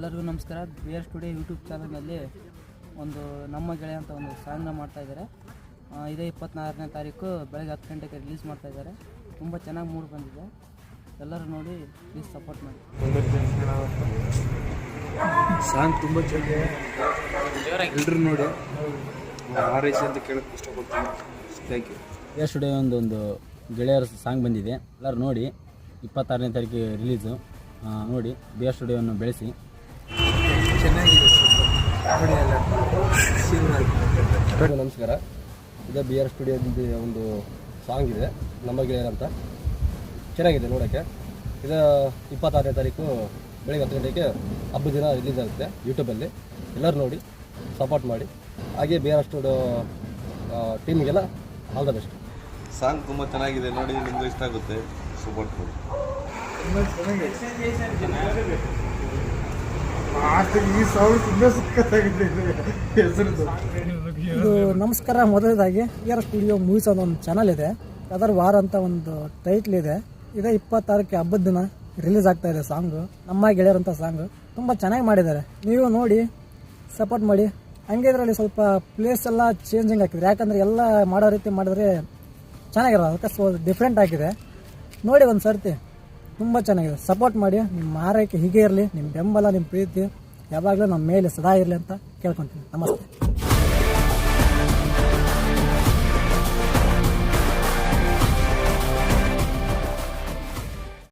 B R studio YouTube ಚಾನಲ್ನಲ್ಲಿ ಒಂದು ನಮ್ಮ ಗೆಳೆಯ ಅಂತ ಒಂದು ಸಾಂಗ್ನ ಮಾಡ್ತಾ ಇದ್ದಾರೆ. ಆ, ಇದೇ ಇಪ್ಪತ್ನಾಲ್ಕನೇ ತಾರೀಕು ಬೆಳಗ್ಗೆ ಹತ್ತು ಗಂಟೆಗೆ ರಿಲೀಸ್ ಮಾಡ್ತಾ ಇದ್ದಾರೆ. ತುಂಬ ಚೆನ್ನಾಗಿ ಮೂಡ್ ಬಂದಿದೆ. ಎಲ್ಲರೂ ನೋಡಿ ಪ್ಲೀಸ್ ಸಪೋರ್ಟ್ ಮಾಡಿ. ಸಾಂಗ್ ತುಂಬ ಚೆನ್ನಾಗಿದೆ. ಎಲ್ಲರೂ ನೋಡಿ. ಆರೈಸಿ ಅಂತ ಕೇಳಕ್ಕೆ ಇಷ್ಟಪಡ್ತೀನಿ. ಥ್ಯಾಂಕ್ ಯು ಎ ಸ್ಟುಡಿಯೋ ಒಂದು ಒಂದು ಗೆಳೆಯರ ಸಾಂಗ್ ಬಂದಿದೆ. ಎಲ್ಲರೂ ನೋಡಿ ಇಪ್ಪತ್ತಾರನೇ ತಾರೀಕು ರಿಲೀಸು. ನೋಡಿ ಬಿ ಆರ್ ಸ್ಟುಡಿಯೋವನ್ನು ಬೆಳೆಸಿ. ಚೆನ್ನಾಗಿದೆ ನಮಸ್ಕಾರ. ಇದು ಬಿ ಆರ್ ಸ್ಟುಡಿಯೋದಿಂದ ಒಂದು ಸಾಂಗ್ ಇದೆ ನಮ್ಮ ಗೆಳೆಯರ್ ಅಂತ. ಚೆನ್ನಾಗಿದೆ ನೋಡೋಕ್ಕೆ. ಇದು ಇಪ್ಪತ್ತಾರನೇ ತಾರೀಕು ಬೆಳಗ್ಗೆ ಹತ್ತು ಗಂಟೆಗೆ ಹಬ್ಬದ ದಿನ ರಿಲೀಸ್ ಆಗುತ್ತೆ ಯೂಟ್ಯೂಬಲ್ಲಿ ಎಲ್ಲರೂ ನೋಡಿ ಸಪೋರ್ಟ್ ಮಾಡಿ. ಹಾಗೆ ಬಿ ಆರ್ ಸ್ಟುಡಿಯೋ ಟೀಮ್ಗೆಲ್ಲ ಆಲ್ ದ ಬೆಸ್ಟ್ ಸಾಂಗ್ ತುಂಬ ಚೆನ್ನಾಗಿದೆ ನೋಡಿ ನಿಮಗೂ ಇಷ್ಟ ಆಗುತ್ತೆ. ಸಪೋರ್ಟ್ ಇದು. ನಮಸ್ಕಾರ ಮೊದಲದಾಗಿ ಆರ್ ಸ್ಟುಡಿಯೋ ಮೂವೀಸ್ ಅನ್ನೋ ಒಂದು ಚಾನಲ್ ಇದೆ. ಅದರ ವಾರ ಅಂತ ಒಂದು ಟೈಟ್ಲ್ ಇದೆ. ಇದೇ ಇಪ್ಪತ್ತಾರಕ್ಕೆ ಹಬ್ಬದ ದಿನ ರಿಲೀಸ್ ಆಗ್ತಾ ಇದೆ ಸಾಂಗ್ ನಮ್ಮ ಗೆಳೆಯರಂತ ಸಾಂಗ್ ತುಂಬ ಚೆನ್ನಾಗಿ ಮಾಡಿದ್ದಾರೆ. ನೀವು ನೋಡಿ ಸಪೋರ್ಟ್ ಮಾಡಿ. ಹಂಗೆ ಇದರಲ್ಲಿ ಸ್ವಲ್ಪ ಪ್ಲೇಸ್ ಎಲ್ಲ ಚೇಂಜಿಂಗ್ ಆಗ್ತಿದೆ. ಯಾಕಂದರೆ ಎಲ್ಲ ಮಾಡೋ ರೀತಿ ಮಾಡಿದ್ರೆ ಚೆನ್ನಾಗಿರೋ ಅದಕ್ಕೆ ಡಿಫ್ರೆಂಟ್ ಆಗಿದೆ. ನೋಡಿ ಒಂದು ಸರ್ತಿ ತುಂಬ ಚೆನ್ನಾಗಿದೆ. ಸಪೋರ್ಟ್ ಮಾಡಿ, ನಿಮ್ಮ ಆರೈಕೆ ಹೀಗೆ ಇರಲಿ, ನಿಮ್ಮ ಬೆಂಬಲ, ನಿಮ್ಮ ಪ್ರೀತಿ. ಯಾವಾಗಲೂ ನಮ್ಮ ಮೇಲೆ ಸದಾ ಇರಲಿ ಅಂತ ಕೇಳ್ಕೊತೀನಿ. ನಮಸ್ತೆ.